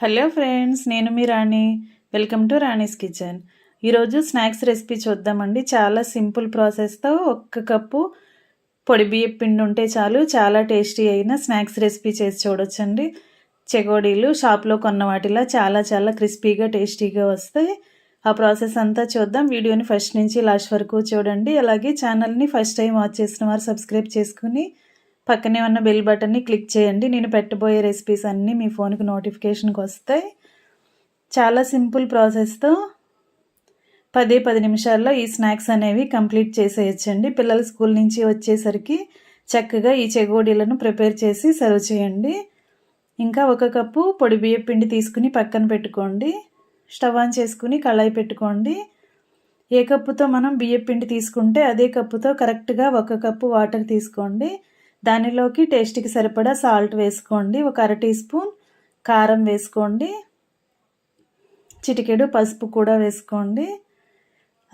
Hello friends నేను మీ Rani. Welcome to Rani's kitchen. ఈరోజు snacks recipe చూద్దామండి. చాలా సింపుల్ ప్రాసెస్తో ఒక్క కప్పు పొడి బియ్య పిండి ఉంటే చాలు. చాలా టేస్టీ అయిన స్నాక్స్ రెసిపీ చేసి చూడొచ్చండి. చెగోడీలు షాప్లో కొన్న వాటిలా చాలా చాలా క్రిస్పీగా టేస్టీగా వస్తాయి. ఆ ప్రాసెస్ అంతా చూద్దాం. వీడియోని ఫస్ట్ నుంచి లాస్ట్ వరకు చూడండి. అలాగే ఛానల్ని ఫస్ట్ టైం వాచ్ చేసిన వారు సబ్స్క్రైబ్ చేసుకుని పక్కనే ఉన్న బెల్ బటన్ని క్లిక్ చేయండి. నేను పెట్టబోయే రెసిపీస్ అన్నీ మీ ఫోన్కి నోటిఫికేషన్కి వస్తాయి. చాలా సింపుల్ ప్రాసెస్తో పదే పది నిమిషాల్లో ఈ స్నాక్స్ అనేవి కంప్లీట్ చేసేయచ్చండి. పిల్లలు స్కూల్ నుంచి వచ్చేసరికి చక్కగా ఈ చెగోడీలను ప్రిపేర్ చేసి సర్వ్ చేయండి. ఇంకా ఒక కప్పు పొడి బియ్య పిండి తీసుకుని పక్కన పెట్టుకోండి. స్టవ్ ఆన్ చేసుకుని కళాయి పెట్టుకోండి. ఏ కప్పుతో మనం బియ్య పిండి తీసుకుంటే అదే కప్పుతో కరెక్ట్గా ఒక కప్పు వాటర్ తీసుకోండి. దానిలోకి టేస్ట్కి సరిపడా సాల్ట్ వేసుకోండి. ఒక అర టీ స్పూన్ కారం వేసుకోండి. చిటికెడు పసుపు కూడా వేసుకోండి.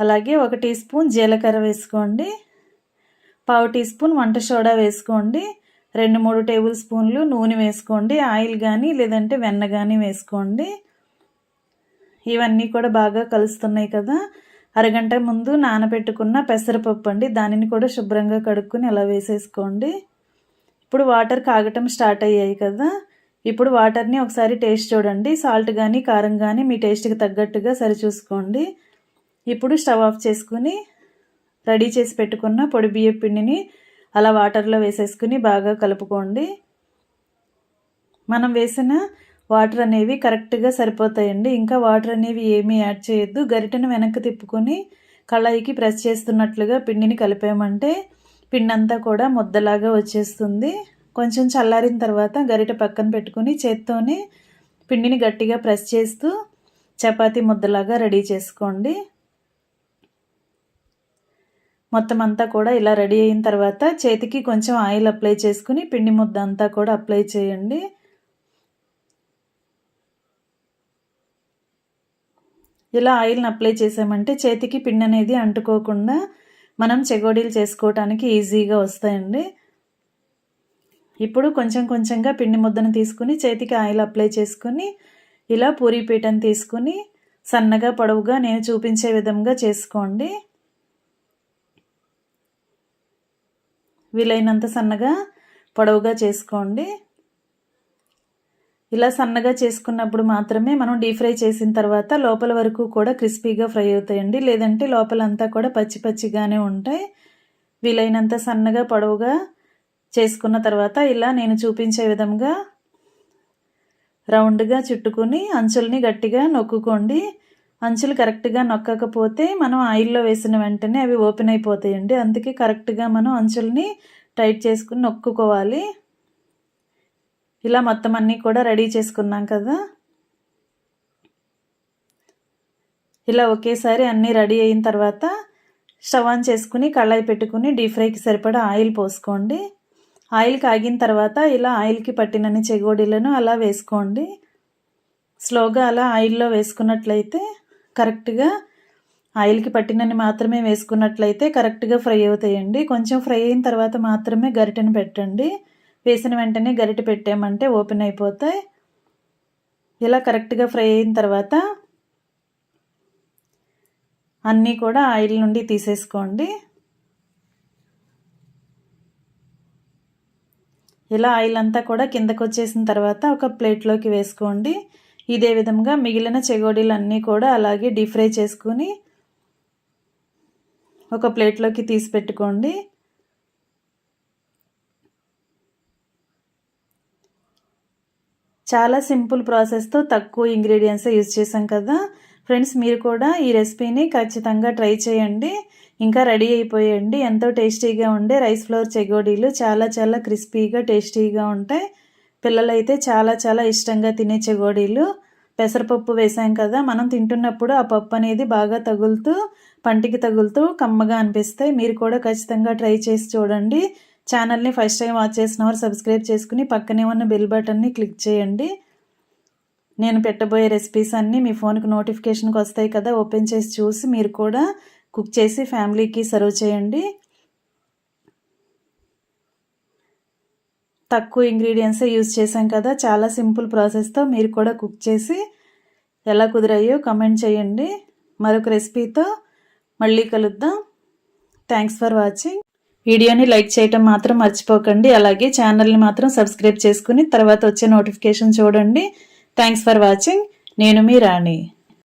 అలాగే ఒక టీ స్పూన్ జీలకర్ర వేసుకోండి. పావు టీ స్పూన్ వంట సోడా వేసుకోండి. రెండు మూడు టేబుల్ స్పూన్లు నూనె వేసుకోండి. ఆయిల్ కానీ లేదంటే వెన్న కానీ వేసుకోండి. ఇవన్నీ కూడా బాగా కలుస్తున్నాయి కదా. అరగంట ముందు నానబెట్టుకున్న పెసరపప్పు అండి. దానిని కూడా శుభ్రంగా కడుక్కొని అలా వేసేసుకోండి. ఇప్పుడు వాటర్ కాగటం స్టార్ట్ అయ్యాయి కదా. ఇప్పుడు వాటర్ని ఒకసారి టేస్ట్ చూడండి. సాల్ట్ కానీ కారం కానీ మీ టేస్ట్కి తగ్గట్టుగా సరిచూసుకోండి ఇప్పుడు స్టవ్ ఆఫ్ చేసుకుని రెడీ చేసి పెట్టుకున్న పొడి బియ్య పిండిని అలా వాటర్లో వేసేసుకుని బాగా కలుపుకోండి. మనం వేసిన వాటర్ అనేవి కరెక్ట్గా సరిపోతాయండి. ఇంకా వాటర్ అనేవి ఏమీ యాడ్ చేయొద్దు. గరిటెను వెనక్కి తిప్పుకొని కళాయికి ప్రెస్ చేస్తున్నట్లుగా పిండిని కలిపామంటే పిండి అంతా కూడా ముద్దలాగా వచ్చేస్తుంది. కొంచెం చల్లారిన తర్వాత గరిట పక్కన పెట్టుకుని చేత్తోనే పిండిని గట్టిగా ప్రెస్ చేస్తూ చపాతీ ముద్దలాగా రెడీ చేసుకోండి. మొత్తం అంతా కూడా ఇలా రెడీ అయిన తర్వాత చేతికి కొంచెం ఆయిల్ అప్లై చేసుకుని పిండి ముద్ద అంతా కూడా అప్లై చేయండి. ఇలా ఆయిల్ని అప్లై చేసామంటే చేతికి పిండి అనేది అంటుకోకుండా మనం చెగోడీలు చేసుకోవటానికి ఈజీగా వస్తాయండి. ఇప్పుడు కొంచెం కొంచెంగా పిండి ముద్దను తీసుకుని చేతికి ఆయిల్ అప్లై చేసుకుని ఇలా పూరీ పీటను తీసుకుని సన్నగా పొడవుగా నేను చూపించే విధంగా చేసుకోండి. వీలైనంత సన్నగా పొడవుగా చేసుకోండి. ఇలా సన్నగా చేసుకున్నప్పుడు మాత్రమే మనం డీప్ ఫ్రై చేసిన తర్వాత లోపల వరకు కూడా క్రిస్పీగా ఫ్రై అవుతాయండి. లేదంటే లోపలంతా కూడా పచ్చి పచ్చిగానే ఉంటాయి. వీలైనంత సన్నగా పొడవుగా చేసుకున్న తర్వాత ఇలా నేను చూపించే విధంగా రౌండ్గా చుట్టుకుని అంచుల్ని గట్టిగా నొక్కుకోండి. అంచులు కరెక్ట్గా నొక్కకపోతే మనం ఆయిల్లో వేసిన వెంటనే అవి ఓపెన్ అయిపోతాయండి. అందుకే కరెక్ట్గా మనం అంచుల్ని టైట్ చేసుకుని నొక్కుకోవాలి. ఇలా మొత్తం అన్నీ కూడా రెడీ చేసుకున్నాం కదా. ఇలా ఒకేసారి అన్నీ రెడీ అయిన తర్వాత స్టవ్ ఆన్ చేసుకుని కళాయి పెట్టుకుని డీప్ ఫ్రైకి సరిపడా ఆయిల్ పోసుకోండి. ఆయిల్ కాగిన తర్వాత ఇలా ఆయిల్కి పట్టినన్ని చెగోడీలను అలా వేసుకోండి. స్లోగా అలా ఆయిల్లో వేసుకున్నట్లయితే కరెక్ట్గా ఆయిల్కి పట్టినన్ని మాత్రమే వేసుకున్నట్లయితే కరెక్ట్గా ఫ్రై అవుతాయండి. కొంచెం ఫ్రై అయిన తర్వాత మాత్రమే గరిటెను పెట్టండి. వేసిన వెంటనే గరిట పెట్టామంటే ఓపెన్ అయిపోతాయి ఇలా కరెక్ట్గా ఫ్రై అయిన తర్వాత అన్నీ కూడా ఆయిల్ నుండి తీసేసుకోండి. ఇలా ఆయిల్ అంతా కూడా కిందకు వచ్చేసిన తర్వాత ఒక ప్లేట్లోకి వేసుకోండి. ఇదే విధంగా మిగిలిన చెగోడీలు అన్నీ కూడా అలాగే డీప్ ఫ్రై చేసుకుని ఒక ప్లేట్లోకి తీసి పెట్టుకోండి. చాలా సింపుల్ ప్రాసెస్తో తక్కువ ఇంగ్రీడియంట్స్ యూజ్ చేసాం కదా. ఫ్రెండ్స్ మీరు కూడా ఈ రెసిపీని ఖచ్చితంగా ట్రై చేయండి. ఇంకా రెడీ అయిపోయండి. ఎంతో టేస్టీగా ఉండే రైస్ ఫ్లోర్ చెగోడీలు చాలా చాలా క్రిస్పీగా టేస్టీగా ఉంటాయి. పిల్లలైతే చాలా చాలా ఇష్టంగా తినే చెగోడీలు. పెసరపప్పు వేసాం కదా మనం తింటున్నప్పుడు ఆ పప్పు అనేది బాగా తగులుతూ పంటికి తగులుతూ కమ్మగా అనిపిస్తాయి. మీరు కూడా ఖచ్చితంగా ట్రై చేసి చూడండి. ఛానల్ని ఫస్ట్ టైం వాచ్ చేసిన వారు సబ్స్క్రైబ్ చేసుకుని పక్కనే ఉన్న బెల్ బటన్ని క్లిక్ చేయండి. నేను పెట్టబోయే రెసిపీస్ అన్నీ మీ ఫోన్కి నోటిఫికేషన్కి వస్తాయి కదా ఓపెన్ చేసి చూసి మీరు కూడా కుక్ చేసి ఫ్యామిలీకి సర్వ్ చేయండి. తక్కువ ఇంగ్రీడియంట్సే యూజ్ చేశాం కదా చాలా సింపుల్ ప్రాసెస్తో మీరు కూడా కుక్ చేసి ఎలా కుదిరాయో కమెంట్ చేయండి. మరొక రెసిపీతో మళ్ళీ కలుద్దాం. థ్యాంక్స్ ఫర్ వాచింగ్ వీడియోని లైక్ చేయటం మాత్రం మర్చిపోకండి. అలాగే ఛానల్ని మాత్రం సబ్స్క్రైబ్ చేసుకుని తర్వాత వచ్చే నోటిఫికేషన్ చూడండి. థ్యాంక్స్ ఫర్ వాచింగ్ నేను మీ రాణి.